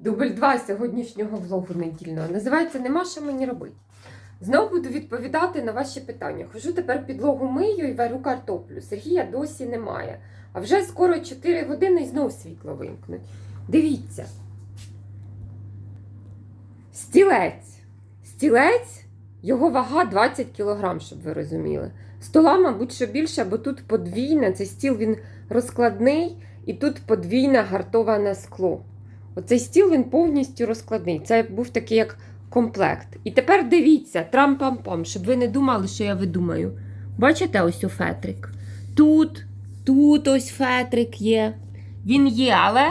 Дубль 2 сьогоднішнього влогу недільного. Називається Нема що мені робити. Знову буду відповідати на ваші питання. Хожу тепер підлогу мию і варю картоплю. Сергія досі немає. А вже скоро 4 години і знов світло вимкнуть. Дивіться. Стілець. Стілець, його вага 20 кг, щоб ви розуміли. Стола, мабуть, що більше, бо тут подвійне, цей стіл він розкладний, і тут подвійне гартоване скло. Оцей стіл він повністю розкладний. Це був такий як комплект. І тепер дивіться, трам-пам-пам, щоб ви не думали, що я видумаю. Бачите ось у фетрик? Тут, тут ось фетрик є. Він є, але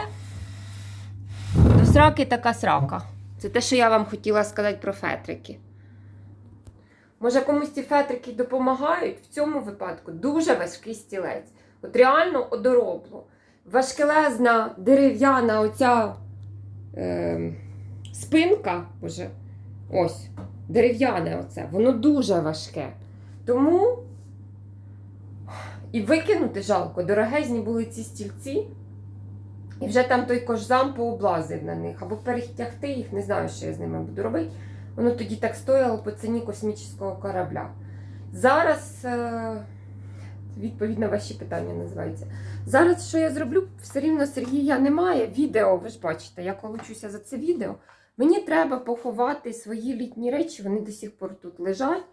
до сраки така срака. Це те, що я вам хотіла сказати про фетрики. Може, комусь ці фетрики допомагають в цьому випадку дуже важкий стілець. От реально одоробло. Важкелезна дерев'яна оця е, спинка, боже, ось, дерев'яне оце, воно дуже важке. Тому і викинути жалко, дорогезні були ці стільці. І вже там той кожзам пооблазив на них, або перетягти їх, не знаю, що я з ними буду робити. Воно тоді так стояло по ціні космічного корабля. Зараз, е, відповідь на ваші питання називається. Зараз, що я зроблю, все рівно Сергія немає. Відео, ви ж бачите, я колочуся за це відео. Мені треба поховати свої літні речі, вони до сих пор тут лежать.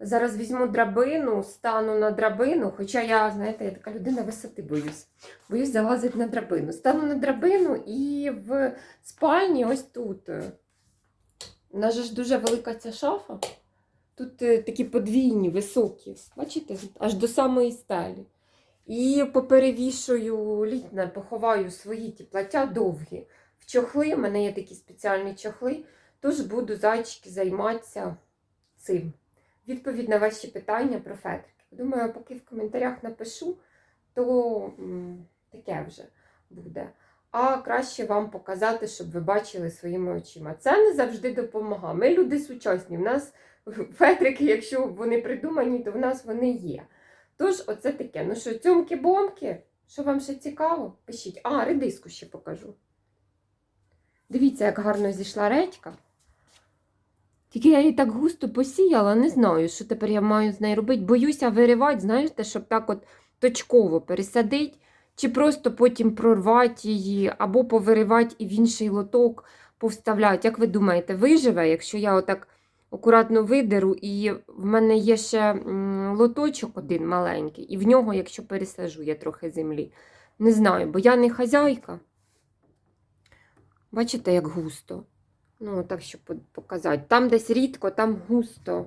Зараз візьму драбину, стану на драбину, хоча я, знаєте, я така людина висоти боюсь. Боюсь залазити на драбину. Стану на драбину і в спальні ось тут. У нас ж дуже велика ця шафа. Тут е, такі подвійні, високі. Бачите, аж до самої стелі. І поперевішую літне, поховаю свої ті плаття довгі. В чохли, в мене є такі спеціальні чохли, тож буду зайчики займатися цим. Відповідь на ваші питання про фетрики. Думаю, поки в коментарях напишу, то таке вже буде. А краще вам показати, щоб ви бачили своїми очима. Це не завжди допомагає. Ми люди сучасні. В нас фетрики, якщо вони придумані, то в нас вони є. Тож, оце таке. Ну що, цьомки-бомки? Що вам ще цікаво? Пишіть. А, редиску ще покажу. Дивіться, як гарно зійшла редька. Тільки я її так густо посіяла, не знаю, що тепер я маю з нею робити. Боюся виривати, знаєте, щоб так от точково пересадити, чи просто потім прорвати її, або повиривати і в інший лоток повставляти. Як ви думаєте, виживе, якщо я отак акуратно видеру, і в мене є ще лоточок один маленький, і в нього, якщо пересажу, я трохи землі. Не знаю, бо я не хазяйка. Бачите, як густо. Ну, так, щоб показати. Там десь рідко, там густо.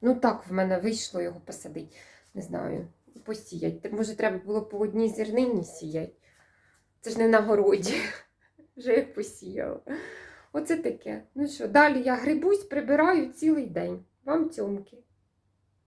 Ну, так в мене вийшло його посадити. Не знаю, посіять. Може, треба було по одній зернині сіяти. Це ж не на городі. Вже як посіяла. Оце таке. Ну що, далі я грибусь, прибираю цілий день. Вам цьомки.